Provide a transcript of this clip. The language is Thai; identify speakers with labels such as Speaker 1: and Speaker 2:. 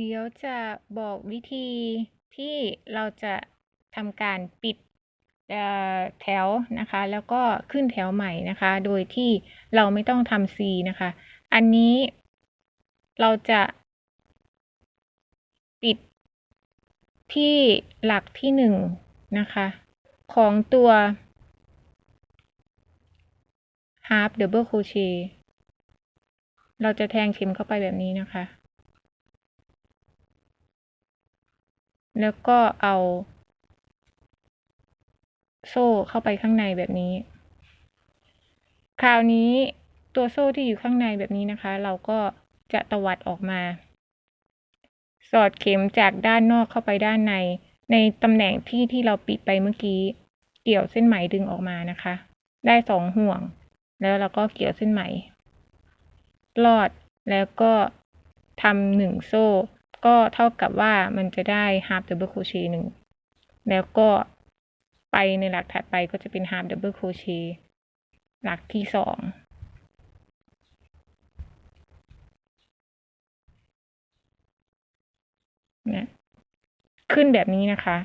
Speaker 1: เดี๋ยวจะบอกวิธีที่เราจะทำการปิดแถวนะคะ แล้วก็ขึ้นแถวใหม่นะคะ โดยที่เราไม่ต้องทำ C นะคะ อันนี้เราจะปิดที่หลักที่หนึ่งนะคะ ของตัว half double crochet เราจะแทงเข็มเข้าไปแบบนี้นะคะ แล้วก็เอา โซ่เข้าไปข้างในแบบนี้ คราวนี้ตัวโซ่ที่อยู่ข้างในแบบนี้นะคะ เราก็จะตวัดออกมา สอดเข็มจากด้านนอกเข้าไปด้านใน ในตำแหน่งที่ที่เราปิดไปเมื่อกี้ เกี่ยวเส้นไหมดึงออกมานะคะ ได้สองห่วง แล้วเราก็เกี่ยวเส้นไหมลอดแล้วก็ทำหนึ่งโซ่ ก็เท่ากับว่ามันจะได้ half double crochet หนึ่งแล้วก็ไปในหลักถัดไปก็จะเป็น half double crochet หลักที่สองเนี่ยขึ้นแบบนี้นะคะ